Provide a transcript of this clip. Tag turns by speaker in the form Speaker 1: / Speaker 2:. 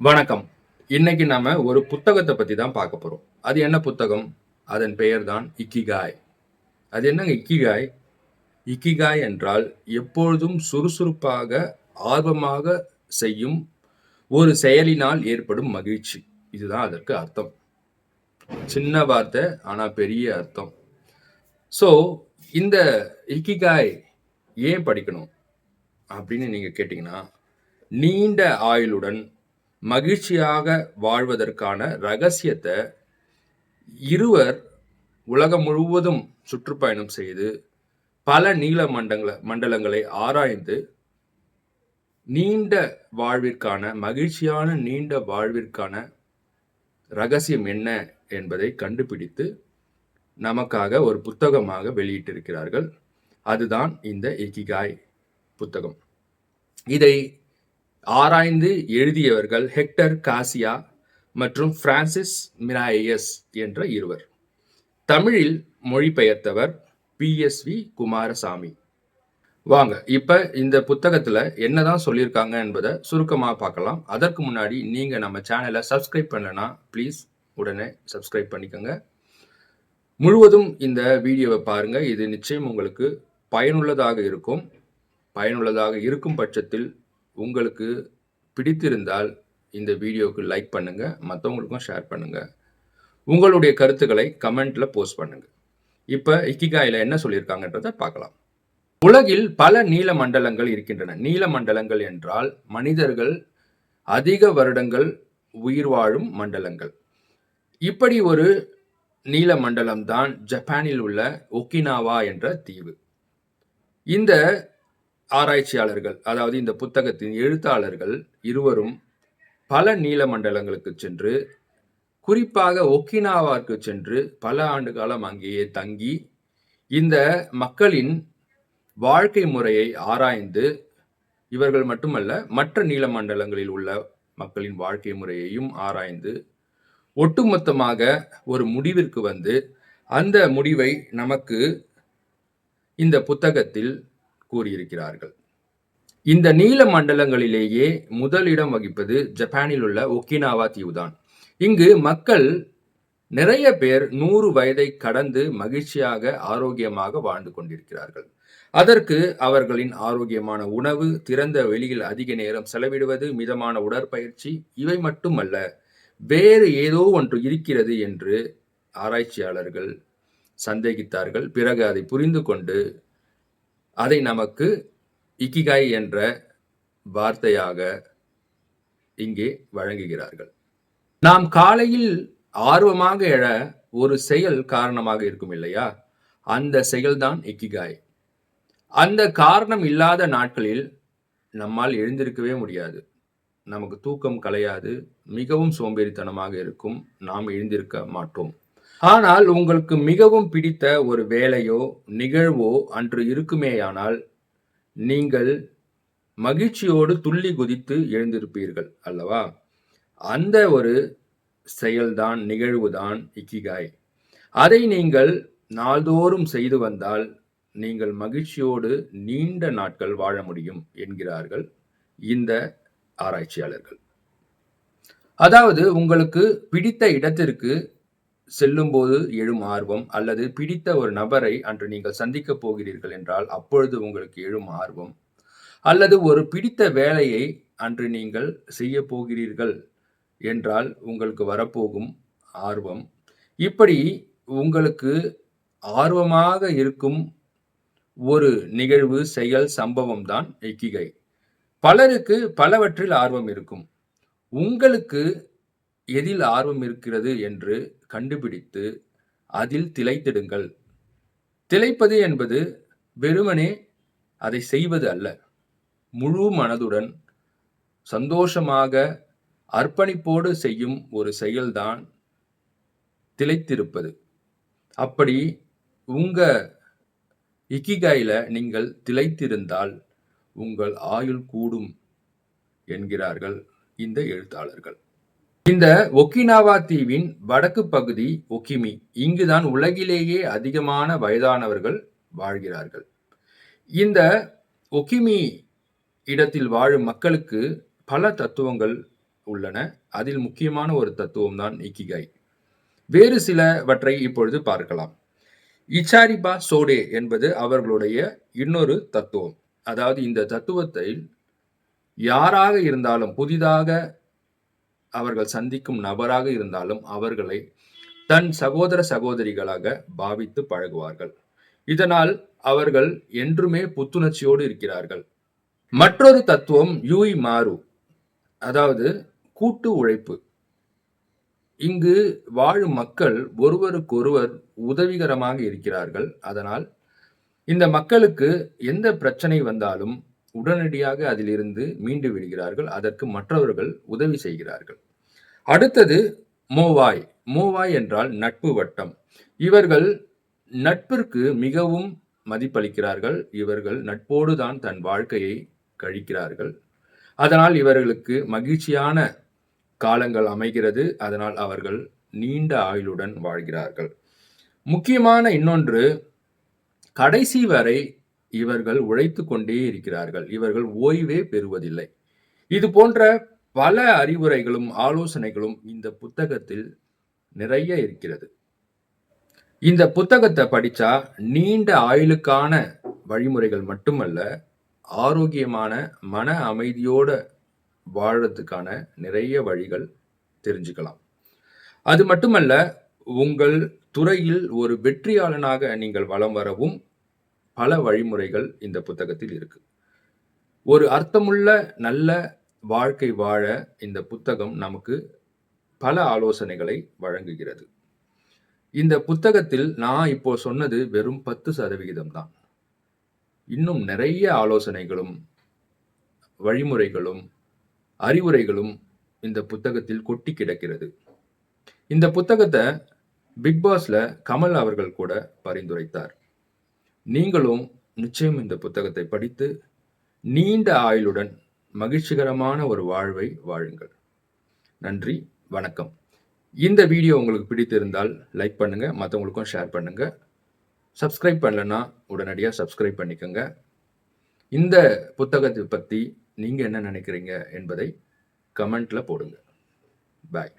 Speaker 1: வணக்கம். இன்னைக்கு நாம ஒரு புத்தகத்தை பத்தி தான் பார்க்க போறோம். அது என்ன புத்தகம்? அதன் பெயர் தான் இக்கிகாய். அது என்னங்க இக்கிகாய்? இக்கிகாய் என்றால் எப்பொழுதும் சுறுசுறுப்பாக ஆர்வமாக செய்யும் ஒரு செயலினால் ஏற்படும் மகிழ்ச்சி. இதுதான் அதற்கு அர்த்தம். சின்ன வார்த்தை ஆனா பெரிய அர்த்தம். ஸோ இந்த இக்கிகாய் ஏன் படிக்கணும்? அப்படின்னு நீங்க கேட்டீங்கன்னா நீண்ட ஆயுளுடன் மகிழ்ச்சியாக வாழ்வதற்கான ரகசியத்தை இருவர் உலகம் முழுவதும் சுற்றுப்பயணம் செய்து பல நீல மண்டங்கள மண்டலங்களை ஆராய்ந்து நீண்ட வாழ்விற்கான மகிழ்ச்சியான நீண்ட வாழ்விற்கான ரகசியம் என்ன என்பதை கண்டுபிடித்து நமக்காக ஒரு புத்தகமாக வெளியிட்டிருக்கிறார்கள். அதுதான் இந்த இக்கிகாய் புத்தகம். இதை ஆராய்ந்து எழுதியவர்கள் ஹெக்டர் காசியா மற்றும் பிரான்சிஸ் மிராயஸ் என்ற இருவர். தமிழில் மொழிபெயர்த்தவர் பி. எஸ். வி. குமாரசாமி. வாங்க இப்ப இந்த புத்தகத்துல என்னதான் சொல்லியிருக்காங்க என்பதை சுருக்கமா பார்க்கலாம். அதற்கு முன்னாடி நீங்க நம்ம சேனலை சப்ஸ்கிரைப் பண்ணலனா ப்ளீஸ் உடனே சப்ஸ்கிரைப் பண்ணிக்கோங்க. முழுவதும் இந்த வீடியோவை பாருங்க. இது நிச்சயம் உங்களுக்கு பயனுள்ளதாக இருக்கும். பயனுள்ளதாக இருக்கும் பட்சத்தில் உங்களுக்கு பிடித்திருந்தால் இந்த வீடியோவுக்கு லைக் பண்ணுங்கள் மற்றவங்களுக்கும் ஷேர் பண்ணுங்கள் உங்களுடைய கருத்துக்களை கமெண்ட்டில் போஸ்ட் பண்ணுங்கள் இப்போ இக்கிகாயில் என்ன சொல்லியிருக்காங்கன்றத பார்க்கலாம். உலகில் பல நீல மண்டலங்கள் இருக்கின்றன. நீல மண்டலங்கள் என்றால் மனிதர்கள் அதிக வருடங்கள் உயிர் வாழும் மண்டலங்கள். இப்படி ஒரு நீல மண்டலம் தான் ஜப்பானில் உள்ள ஒக்கினாவா என்ற தீவு. இந்த ஆராய்ச்சியாளர்கள் அதாவது இந்த புத்தகத்தின் எழுத்தாளர்கள் இருவரும் பல நீல மண்டலங்களுக்கு சென்று குறிப்பாக ஒக்கினாவாக்கு சென்று பல ஆண்டு காலம் அங்கேயே தங்கி இந்த மக்களின் வாழ்க்கை முறையை ஆராய்ந்து இவர்கள் மட்டுமல்ல மற்ற நீல மண்டலங்களில் உள்ள மக்களின் வாழ்க்கை முறையையும் ஆராய்ந்து ஒட்டுமொத்தமாக ஒரு முடிவிற்கு வந்து அந்த முடிவை நமக்கு இந்த புத்தகத்தில் கூறியிருக்கிறார்கள். இந்த நீல மண்டலங்களிலேயே முதலிடம் வகிப்பது ஜப்பானில் உள்ள ஒக்கினாவா தீவுதான். இங்கு மக்கள் நிறைய பேர் நூறு வயதை கடந்து மகிழ்ச்சியாக ஆரோக்கியமாக வாழ்ந்து கொண்டிருக்கிறார்கள். அதற்கு அவர்களின் ஆரோக்கியமான உணவு திறந்த வெளியில் அதிக நேரம் செலவிடுவது மிதமான உடற்பயிற்சி இவை மட்டுமல்ல வேறு ஏதோ ஒன்று இருக்கிறது என்று ஆராய்ச்சியாளர்கள் சந்தேகித்தார்கள். பிறகு அதை புரிந்து கொண்டு அதை நமக்கு இக்கிகாய் என்ற வார்த்தையாக இங்கே வழங்குகிறார்கள். நாம் காலையில் ஆர்வமாக எழ ஒரு செயல் காரணமாக இருக்கும் இல்லையா? அந்த செயல்தான் இக்கிகாய். அந்த காரணம் இல்லாத நாட்களில் நம்மால் எழுந்திருக்கவே முடியாது. நமக்கு தூக்கம் கலையாது மிகவும் சோம்பேறித்தனமாக இருக்கும் நாம் எழுந்திருக்க மாட்டோம். ஆனால் உங்களுக்கு மிகவும் பிடித்த ஒரு வேலையோ நிகழ்வோ அன்று இருக்குமேயானால் நீங்கள் மகிழ்ச்சியோடு துள்ளி குதித்து எழுந்திருப்பீர்கள் அல்லவா? அந்த ஒரு செயல்தான் நிகழ்வுதான் இக்கிகாய். அதை நீங்கள் நாள்தோறும் செய்து வந்தால் நீங்கள் மகிழ்ச்சியோடு நீண்ட நாட்கள் வாழ முடியும் என்கிறார்கள் இந்த ஆராய்ச்சியாளர்கள். அதாவது உங்களுக்கு பிடித்த இடத்திற்கு செல்லும்போது எழும் ஆர்வம் அல்லது பிடித்த ஒரு நபரை அன்று நீங்கள் சந்திக்கப் போகிறீர்கள் என்றால் அப்பொழுது உங்களுக்கு எழும் ஆர்வம். அல்லது ஒரு பிடித்த வேலையை அன்று நீங்கள் செய்ய போகிறீர்கள் என்றால் உங்களுக்கு வரப்போகும் ஆர்வம். இப்படி உங்களுக்கு ஆர்வமாக இருக்கும் ஒரு நிகழ்வு செயல் சம்பவம் தான் இக்கிகை. பலருக்கு பலவற்றில் ஆர்வம் இருக்கும். உங்களுக்கு எதில் ஆர்வம் இருக்கிறது என்று கண்டுபிடித்து அதில் திளைத்திடுங்கள். திளைப்பது என்பது வெறுமனே அதை செய்வது அல்ல. முழு மனதுடன் சந்தோஷமாக அர்ப்பணிப்போடு செய்யும் ஒரு செயல்தான் திளைத்திருப்பது. அப்படி உங்க இக்கிகாயில நீங்கள் திளைத்திருந்தால் உங்கள் ஆயுள் கூடும் என்கிறார்கள் இந்த எழுத்தாளர்கள். இந்த ஒக்கினாவா தீவின் வடக்கு பகுதி ஒக்கிமி இங்குதான் உலகிலேயே அதிகமான வயதானவர்கள் வாழ்கிறார்கள். இந்த ஒக்கிமி இடத்தில் வாழும் மக்களுக்கு பல தத்துவங்கள் உள்ளன. அதில் முக்கியமான ஒரு தத்துவம் தான் இக்கிகாய். வேறு சிலவற்றை இப்பொழுது பார்க்கலாம். இச்சாரிபா சோடே என்பது அவர்களுடைய இன்னொரு தத்துவம். அதாவது இந்த தத்துவத்தை யாராக இருந்தாலும் புதிதாக அவர்கள் சந்திக்கும் நபராக இருந்தாலும் அவர்களை தன் சகோதர சகோதரிகளாக பாவித்து பழகுவார்கள். இதனால் அவர்கள் என்றுமே புத்துணர்ச்சியோடு இருக்கிறார்கள். மற்றொரு தத்துவம் யூய் மாறு அதாவது கூட்டு உழைப்பு. இங்கு வாழும் மக்கள் ஒருவருக்கொருவர் உதவிகரமாக இருக்கிறார்கள். அதனால் இந்த மக்களுக்கு எந்த பிரச்சனை வந்தாலும் உடனடியாக அதிலிருந்து மீண்டு விடுகிறார்கள். அதற்கு மற்றவர்கள் உதவி செய்கிறார்கள். அடுத்தது மோவாய். மோவாய் என்றால் நட்பு வட்டம். இவர்கள் நட்பிற்கு மிகவும் மதிப்பளிக்கிறார்கள். இவர்கள் நட்போடு தான் தன் வாழ்க்கையை கழிக்கிறார்கள். அதனால் இவர்களுக்கு மகிழ்ச்சியான காலங்கள் அமைகிறது. அதனால் அவர்கள் நீண்ட ஆயுளுடன் வாழ்கிறார்கள். முக்கியமான இன்னொன்று கடைசி வரை இவர்கள் உழைத்து கொண்டே இருக்கிறார்கள். இவர்கள் ஓய்வே பெறுவதில்லை. இது போன்ற பல அறிவுரைகளும் ஆலோசனைகளும் இந்த புத்தகத்தில் நிறைய இருக்கிறது. இந்த புத்தகத்தை படிச்சா நீண்ட ஆயுளுக்கான வழிமுறைகள் மட்டுமல்ல ஆரோக்கியமான மன அமைதியோட வாழறதுக்கான நிறைய வழிகள் தெரிஞ்சுக்கலாம். அது மட்டுமல்ல உங்கள் துறையில் ஒரு வெற்றியாளனாக நீங்கள் வலம் வரவும் பல வழிமுறைகள் இந்த புத்தகத்தில் இருக்கு. ஒரு அர்த்தமுள்ள நல்ல வாழ்க்கை வாழ இந்த புத்தகம் நமக்கு பல ஆலோசனைகளை வழங்குகிறது. இந்த புத்தகத்தில் நான் இப்போ சொன்னது வெறும் பத்து சதவிகிதம் தான். இன்னும் நிறைய ஆலோசனைகளும் வழிமுறைகளும் அறிவுரைகளும் இந்த புத்தகத்தில் கொட்டி கிடக்கிறது. இந்த புத்தகத்தை பிக் பாஸ்ல கமல் அவர்கள் கூட பரிந்துரைத்தார். நீங்களும் நிச்சயம் இந்த புத்தகத்தை படித்து நீண்ட ஆயுளுடன் மகிழ்ச்சிகரமான ஒரு வாழ்வை வாழுங்கள். நன்றி வணக்கம். இந்த வீடியோ உங்களுக்கு பிடித்திருந்தால் லைக் பண்ணுங்கள் மற்றவங்களுக்கும் ஷேர் பண்ணுங்கள் சப்ஸ்கிரைப் பண்ணலன்னா உடனடியாக சப்ஸ்கிரைப் பண்ணிக்கோங்க. இந்த புத்தகத்தை பற்றி நீங்கள் என்ன நினைக்கிறீங்க என்பதை கமெண்ட்டில் போடுங்க. பாய்.